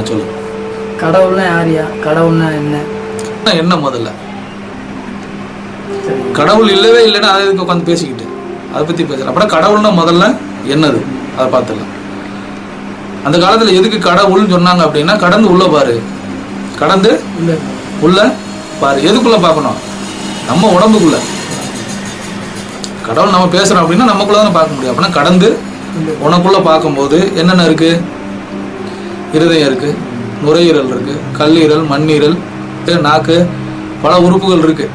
சொல்லு கடவுள்னா யாரியா கடவுள்னா என்ன? என்ன முதல்ல? கடவுள் இல்லவே இல்லைன்னா அதை எதுக்கு உட்காந்து பேசிக்கிட்டு? அதை பற்றி பேசலாம் அப்படின்னா கடவுள்னா முதல்ல என்னது? அதை பார்த்துடலாம். அந்த காலத்தில் எதுக்கு கடவுள்னு சொன்னாங்க அப்படின்னா கடந்து உள்ள பாரு. கடந்து உள்ள. பாரு. எதுக்குள்ள பார்க்கணும்? நம்ம உடம்புக்குள்ள. கடவுள் நம்ம பேசுறோம் அப்படின்னா நமக்குள்ள தானே பார்க்க முடியும். அப்படின்னா கடந்து உனக்குள்ள பார்க்கும்போது என்னென்ன இருக்கு? இருதயம் இருக்குது நுரையீரல் இருக்குது கல்லீரல் மண்ணீரல் இது நாக்கு பல உறுப்புகள் இருக்கு.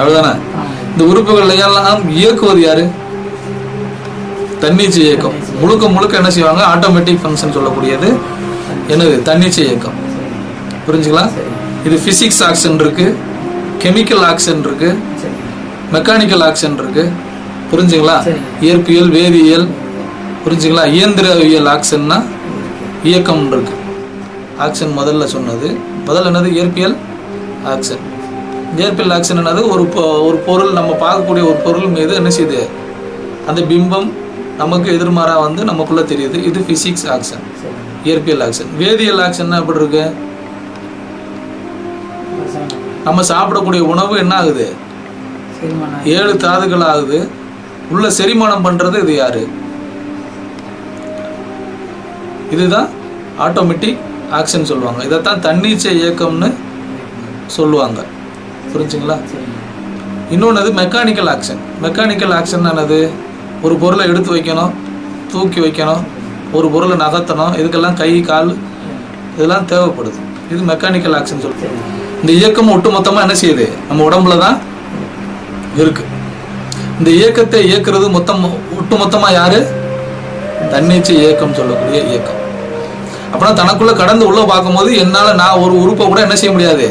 அதுதானே இந்த உறுப்புகள் எல்லாம் இயக்குவது யாரு? தன்னிச்சை இயக்கம். முழுக்க முழுக்க என்ன செய்வாங்க? ஆட்டோமேட்டிக் ஃபங்க்ஷன் சொல்லக்கூடியது என்னது? தன்னிச்சை இயக்கம். புரிஞ்சுக்கலாம் இது ஃபிசிக்ஸ் ஆக்ஷன் இருக்கு கெமிக்கல் ஆக்ஷன் இருக்கு மெக்கானிக்கல் ஆக்ஷன் இருக்கு. புரிஞ்சுங்களா? இயற்பியல் வேதியியல் புரிஞ்சுங்களா? இயந்திரவியல் ஆக்ஷன்னா இயக்கம் இருக்கு. ஆக்ஷன் முதல்ல சொன்னது. முதல்ல என்னது? இயற்பியல் ஆக்ஷன். இயற்பியல் ஆக்ஷன் என்னது? ஒரு பொ- ஒரு பொருள் நம்ம பார்க்கக்கூடிய ஒரு பொருள் மீது என்ன செய்யுது அந்த பிம்பம் நமக்கு எதிர்மாறாக வந்து நமக்குள்ளே தெரியுது. இது ஃபிசிக்ஸ் ஆக்ஷன் இயற்பியல் ஆக்ஷன் வேதியியல் ஆக்ஷன் எப்படி இருக்கு? நம்ம சாப்பிடக்கூடிய உணவு என்ன ஆகுது? ஏழு தாதுகள் ஆகுது. உள்ள செரிமானம் பண்றது இது யாரு? இதுதான் ஆட்டோமேட்டிக் ஆக்ஷன் சொல்லுவாங்க. இதைத்தான் தன்னிச்சை இயக்கம்னு சொல்லுவாங்க. புரிஞ்சுங்களா? இன்னொன்று அது மெக்கானிக்கல் ஆக்ஷன் மெக்கானிக்கல் ஆக்ஷன் என்னது ஒரு பொருளை எடுத்து வைக்கணும் தூக்கி வைக்கணும் ஒரு பொருளை நகர்த்தணும். இதுக்கெல்லாம் கை கால் இதெல்லாம் தேவைப்படுது. இது மெக்கானிக்கல் ஆக்ஷன் சொல்லுவோம் இந்த இயக்கம் ஒட்டுமொத்தமாக என்ன செய்யுது? நம்ம உடம்புல தான் இருக்குது இந்த இயக்கத்தை இயக்குறது மொத்தம் ஒட்டுமொத்தமாக யார்? தன்னிச்சை இயக்கம் சொல்லக்கூடிய இயக்கம். அப்படின்னா தனக்குள்ள கடந்து உள்ள பார்க்கும்போது என்னால நான் ஒரு உறுப்பை கூட என்ன செய்ய முடியாது?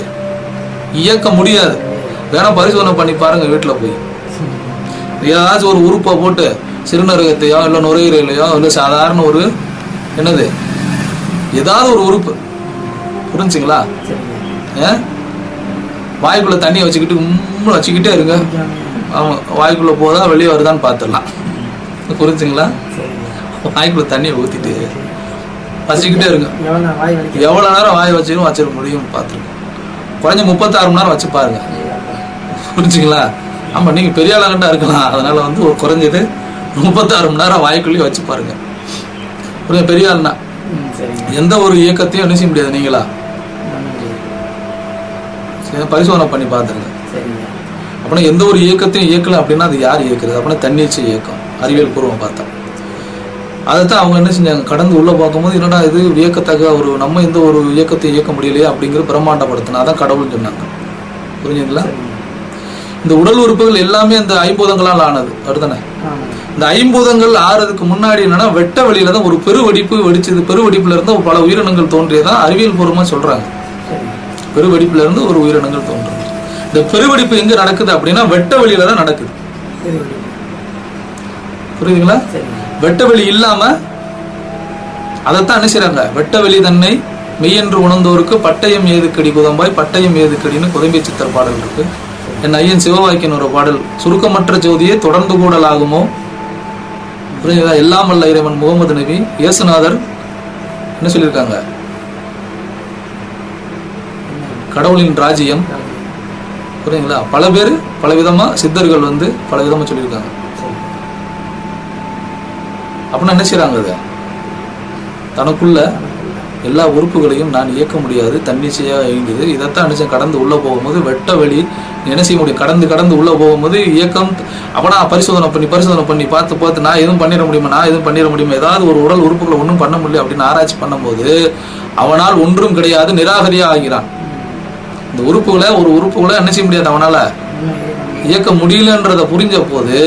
இயக்க முடியாது. வேணா பரிசோதனை பண்ணி பாருங்க வீட்டில் போய். ஏதாச்சும் ஒரு உறுப்பை போட்டு சிறுநீரகத்தையோ இல்லை நுரையீரலையோ இல்லை சாதாரண ஒரு என்னது? ஏதாவது ஒரு உறுப்பு. புரிஞ்சுங்களா? சரி ஏன் வாய்க்குள்ள தண்ணியை வச்சுக்கிட்டு உம்முன்னு வச்சுக்கிட்டே இருங்க. ஆமாம் வாய்க்குள்ள போதா வெளியே வருதான்னு பார்த்துடலாம் புரிஞ்சுங்களா? சரி வாய்க்குள்ள தண்ணியை ஊற்றிட்டு வச்சுக்கிட்டே இருங்க எவ்வளோ நேரம் வாய் வச்சிரும் வச்சிட முடியும் பார்த்துருங்க குறைஞ்ச முப்பத்தாறு மணி நேரம் வச்சு பாருங்க. புரிஞ்சுங்களா? ஆமாம் நீங்கள் பெரிய ஆளாகண்டா இருக்கலாம். அதனால வந்து ஒரு குறைஞ்சது முப்பத்தாறு மணி நேரம் வாய்க்குள்ளேயே வச்சு பாருங்க. புரியுது? பெரிய ஆள்னா. எந்த ஒரு இயக்கத்தையும் என்ன செய்ய முடியாது நீங்களா? பரிசோதனை பண்ணி பார்த்துருங்க. அப்படின்னா எந்த ஒரு இயக்கத்தையும் இயக்கல அப்படின்னா அது யார் இயக்குறது? அப்படின்னா தன்னிச்சை இயக்கம் அறிவியல் பூர்வம் பார்த்தா. அதைத்தான் அவங்க என்ன செஞ்சாங்க? கடந்து உள்ள பார்க்கும்போது என்னடா இது வியக்கத்தக்க ஒரு நம்ம எந்த ஒரு இயக்கத்தை இயக்க முடியலையே அப்படிங்கிற பிரம்மாண்டப்படுத்தினா அதான் கடவுள்னு சொன்னாங்க. புரிஞ்சுங்களா இந்த உடல் உறுப்புகள் எல்லாமே இந்த ஐம்பூதங்களால் ஆனது. அடுத்தானே இந்த ஐம்பூதங்கள் ஆறதுக்கு முன்னாடி என்னன்னா வெட்ட வெளியில தான் ஒரு பெருவெடிப்பு வெடிச்சது. பெருவெடிப்புல இருந்து பல உயிரினங்கள் தோன்றியதான் அறிவியல் பூர்வமா சொல்றாங்க. பெருவெடிப்புல இருந்து ஒரு உயிரினங்கள் தோன்றுது இந்த பெருவெடிப்பு எங்க நடக்குது அப்படின்னா வெட்ட வெளியில தான் நடக்குது. புரியுதுங்களா? வெட்ட வெளி இல்லாம அதைத்தான் அனுசிறாங்க செய்றாங்க? வெட்ட வெளி தன்னை மெய்யென்று உணர்ந்தோருக்கு பட்டயம் ஏது கடி குதம்பாய் பட்டயம் ஏது கடின்னு குதம்பி சித்தர் பாடல் இருக்கு. என் ஐயன் சிவவாக்கியன் ஒரு பாடல் சுருக்கமற்ற ஜோதியை தொடர்ந்து கூடலாகுமோ? புரியுதா எல்லாம் வல்ல இறைவன் முகமது நபி இயேசுநாதர் என்ன சொல்லியிருக்காங்க? கடவுளின் ராஜ்யம். புரியுங்களா? பல பேர் பல விதமா சித்தர்கள் வந்து பல விதமா சொல்லியிருக்காங்க. அப்படின்னு நினைச்சுறாங்க செய்றாங்க தனக்குள்ள எல்லா உறுப்புகளையும் நான் இயக்க முடியாது தன்னிச்சையாக இயங்குது. இதைத்தான் நினைச்சேன் கடந்து உள்ளே போகும்போது வெட்ட வெளி என்ன செய்ய முடியும்? கடந்து கடந்து உள்ளே போகும்போது இயக்கம் அப்ப நான் பரிசோதனை பண்ணி பரிசோதனை பண்ணி பார்த்து பார்த்து நான் எதுவும் பண்ணிட முடியுமா? நான் எதுவும் பண்ணிட முடியுமா? ஏதாவது ஒரு உடல் உறுப்புகளை ஒன்றும் பண்ண முடியல அப்படின்னு ஆராய்ச்சி பண்ணும்போது அவனால் ஒன்றும் கிடையாது நிராகரியா ஆகிறான். இந்த உறுப்புகளை ஒரு உறுப்புகளை என்ன செய்ய முடியாது அவனால்? இயக்க முடியலன்றத புரிஞ்ச போது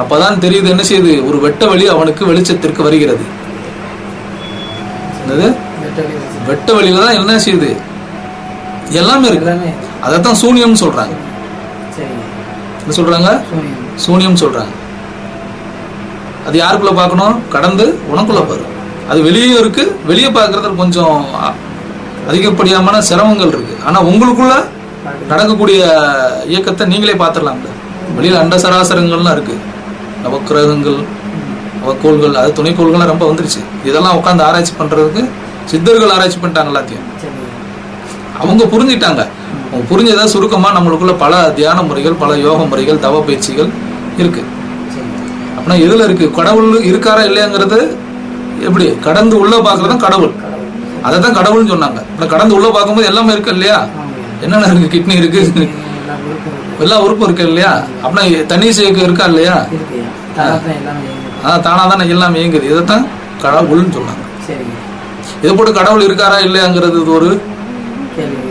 அப்பதான் தெரியுது என்ன செய்யுது? ஒரு வெட்ட வழி அவனுக்கு வெளிச்சத்திற்கு வருகிறது. வெட்ட வழியில தான் என்ன செய்யுது? எல்லாமே இருக்கு. அதைத்தான் சூனியம்னு சொல்றாங்க. என்ன சொல்றாங்க? சூனியம். சூனியம் சொல்றாங்க. அது யாருக்குள்ள பார்க்கணும்? கடந்து உனக்குள்ள பாரு அது வெளியே இருக்கு. வெளியே பார்க்கறதுல கொஞ்சம் அதிகப்படியான சிரமங்கள் இருக்கு. ஆனா உங்களுக்குள்ள நடக்கக்கூடிய இயக்கத்தை நீங்களே பார்த்துடலாம்ல. வெளியில அண்ட சராசரங்கள்லாம் இருக்கு. நவக்கிரகங்கள் நவக்கோள்கள் அது துணைக்கோள்கள்லாம் ரொம்ப வந்துருச்சு. இதெல்லாம் உட்காந்து ஆராய்ச்சி பண்றதுக்கு சித்தர்கள் ஆராய்ச்சி பண்ணிட்டாங்க எல்லாத்தையும். அவங்க புரிஞ்சிட்டாங்க. அவங்க புரிஞ்சதா சுருக்கமா நம்மளுக்குள்ள பல தியான முறைகள் பல யோக முறைகள் தவ பயிற்சிகள் இருக்கு. சரிங்க அப்படின்னா எதுல இருக்கு? கடவுள் இருக்காரா இல்லையாங்கிறது எப்படி? கடந்து உள்ள பாக்குறது தான் கடவுள். அதை தான் கடவுள்னு சொன்னாங்க. ஆனா கடந்து உள்ள பார்க்கும்போது எல்லாமே இருக்கு இல்லையா? என்னென்ன இருக்கு? கிட்னி இருக்கு. எல்லா உறுப்பும் இருக்கு. இல்லையா? அப்படின்னா தண்ணீர் சேர்க்கை இருக்கா இல்லையா? இருக்குயா தான் எல்லாமே இயங்குது. ஆ தானா கடவுள்னு சொன்னாங்க. சரிங்க. இதை போட்டு கடவுள் இருக்காரா இல்லையாங்கிறது இது ஒரு கேள்வி.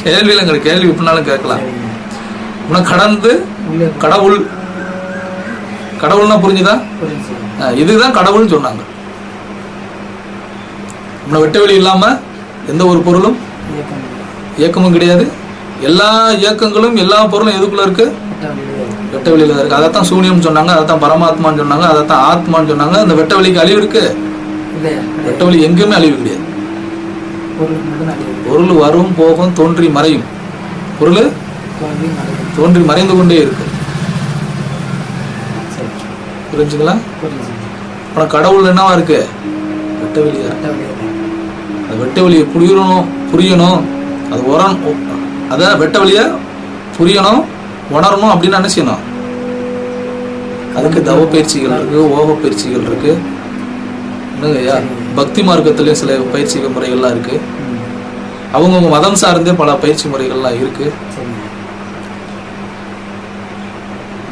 கேள்வியிலங்கிற கேள்வி எப்படினாலும் கேட்கலாம். அப்படின்னா கடந்து கடவுள். கடவுள்னா புரிஞ்சுதா? இதுதான் கடவுள்னு சொன்னாங்க. நம்ம வெட்ட வெளி இல்லாம எந்த ஒரு பொருளும் இயக்கம் இயக்கமும் கிடையாது. எல்லா இயக்கங்களும் எல்லா பொருளும் எதுக்குள்ள இருக்கு? வெட்ட வெளியில தான் இருக்கு அதைத்தான் சூனியம் சொன்னாங்க அதைத்தான் பரமாத்மான்னு சொன்னாங்க அதைத்தான் ஆத்மான்னு சொன்னாங்க. அந்த வெட்ட வெளிக்கு அழிவு இருக்கு? வெட்ட வெளி எங்கேயுமே அழிவு கிடையாது. தான் பொருள் வரும் போகும் தோன்றி மறையும். பொருள் தோன்றி மறைந்து கொண்டே இருக்கு. சரி. புரிஞ்சுங்களா? புரிஞ்சு அப்புறம் கடவுள் என்னவா இருக்கு? வெட்ட வெளியா அது வெட்ட வெளியை புரியணும் புரியணும். அது உரம் அத வெட்ட வெளியை புரியணும் உணரணும் அப்படின்னு என்ன செய்யணும்? அதுக்கு தவ பயிற்சிகள் இருக்கு ஓக பயிற்சிகள் இருக்கு. என்னங்கய்யா பக்தி மார்க்கத்திலயும் சில பயிற்சி முறைகள்லாம் இருக்கு. அவங்கவுங்க மதம் சார்ந்தே பல பயிற்சி முறைகள்லாம் இருக்கு.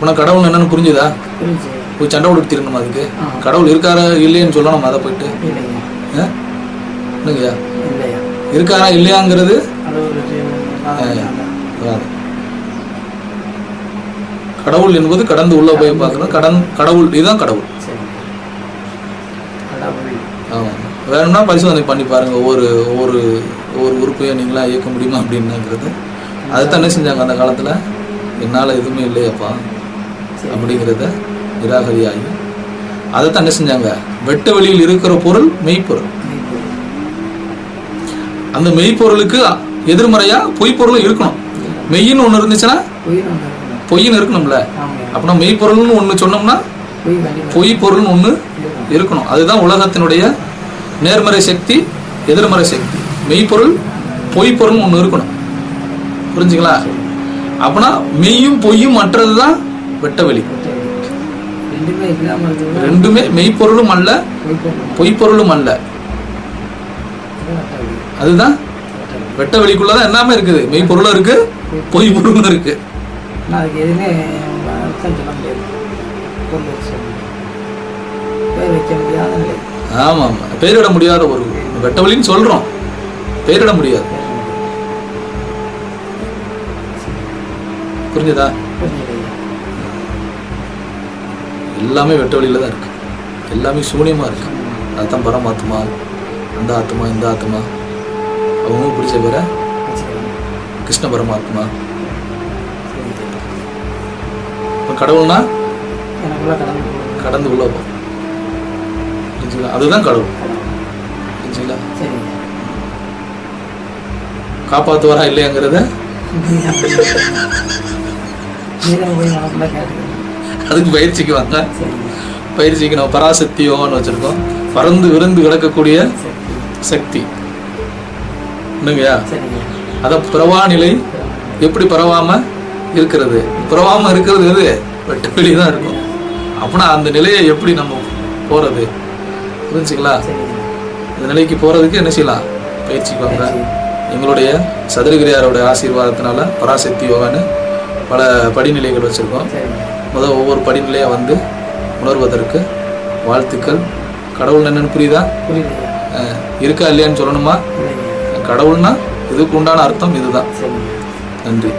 உனக்கு கடவுள் என்னன்னு புரிஞ்சுதா? புரிஞ்சு போய் சண்டை கொடுத்து திரும்பணும் அதுக்கு. கடவுள் இருக்காரா இல்லையேன்னு சொல்லணும் அதை போயிட்டு? என்னங்கய்யா இல்லையா? இருக்காரா இல்லையாங்கிறது அது ஒரு ஜீவன் வராது. கடவுள் என்பது கடந்து உள்ள போய் பார்க்கணும். கடன் கடவுள் இதுதான் கடவுள். ஆமாம் வேணும்னா பரிசோதனை பண்ணி பாருங்க. ஒவ்வொரு ஒவ்வொரு ஒவ்வொரு உறுப்பையும் நீங்களா இயக்க முடியுமா அப்படின்னுங்கிறது. அதைத்தான் என்ன செஞ்சாங்க அந்த காலத்துல? என்னால எதுவுமே இல்லையாப்பா. அப்படிங்கிறத நிராகரியாகி. அதைத்தான் என்ன செஞ்சாங்க? வெட்ட வெளியில் இருக்கிற பொருள் மெய்ப்பொருள். அந்த மெய்ப்பொருளுக்கு எதிர்மறையா பொய்ப்பொருளும் இருக்கணும். இருந்துச்சுன்னா? உயிர் ஒன்று இருக்கணும் பொய்ன்னு இருக்கணும்ல. அப்படின்னா மெய்ப்பொருள்னு ஒண்ணு சொன்னோம்னா பொய் பொருள்னு ஒண்ணு இருக்கணும். அதுதான் உலகத்தினுடைய நேர்மறை சக்தி எதிர்மறை சக்தி. மெய்ப்பொருள் பொய் பொருள்னு ஒண்ணு இருக்கணும். புரிஞ்சுங்களா? அப்பனா மெய்யும் பொய்யும் மற்றது தான் வெட்ட வெளி ரெண்டுமே மெய்ப்பொருளும் அல்ல பொய்ப்பொருளும் அல்ல. அதுதான் வெட்ட வெளிக்குள்ளதான் எல்லாமே இருக்குது. மெய்ப்பொருளும் இருக்கு பொய் பொருளும் இருக்கு. ஆனால் அதுக்கு எதுவுமே அர்த்தம் சொல்ல முடியாது. பொருள் வச்சு. பேர் வைக்க முடியாத நிலை. ஆமா ஆமா. பெயரிட முடியாத ஒரு வெட்ட வெளின்னு சொல்றோம் பெயரிட முடியாது. பேர் முடியாது. புரிஞ்சுதா. எல்லாமே வெட்ட வெளியில தான் இருக்கு. எல்லாமே சூனியமா இருக்கு. அதுதான் பரமாத்மா அந்த ஆத்மா இந்த ஆத்மா. அவங்க பிடிச்ச பேரை. கிருஷ்ண பரமாத்மா. கடவுள்னா? கடந்து உள்ள போ புரிஞ்சுங்களா அதுதான் கடவுள். புரிஞ்சுங்களா காப்பாத்துவாரா இல்லையாங்கிறத? அதுக்கு பயிற்சிக்கு வாங்க. பயிற்சிக்கு நம்ம பராசக்தி யோகம்னு வச்சிருக்கோம். பறந்து விருந்து கிடக்கக்கூடிய சக்தி. என்னங்கய்யா? அதான் பிரவா நிலை எப்படி பரவாம இருக்கிறது? பரவாம இருக்கிறது எது? வெட்ட வெளியே தான் இருக்கும். அப்படின்னா அந்த நிலையை எப்படி நம்ம போறது? புரிஞ்சுங்களா? இந்த நிலைக்கு போறதுக்கு என்ன செய்யலாம்? பயிற்சிக்கு வாங்க. எங்களுடைய சதுரகிரியாரோட ஆசீர்வாதத்தினால பராசக்தி யோகான்னு பல படிநிலைகள் வச்சிருக்கோம். முதல் ஒவ்வொரு படிநிலையா வந்து உணர்வதற்கு வாழ்த்துக்கள். கடவுள் என்னன்னு புரியுதா? இருக்கா இல்லையான்னு சொல்லணுமா? கடவுள்னா இதுக்கு உண்டான அர்த்தம் இதுதான். நன்றி.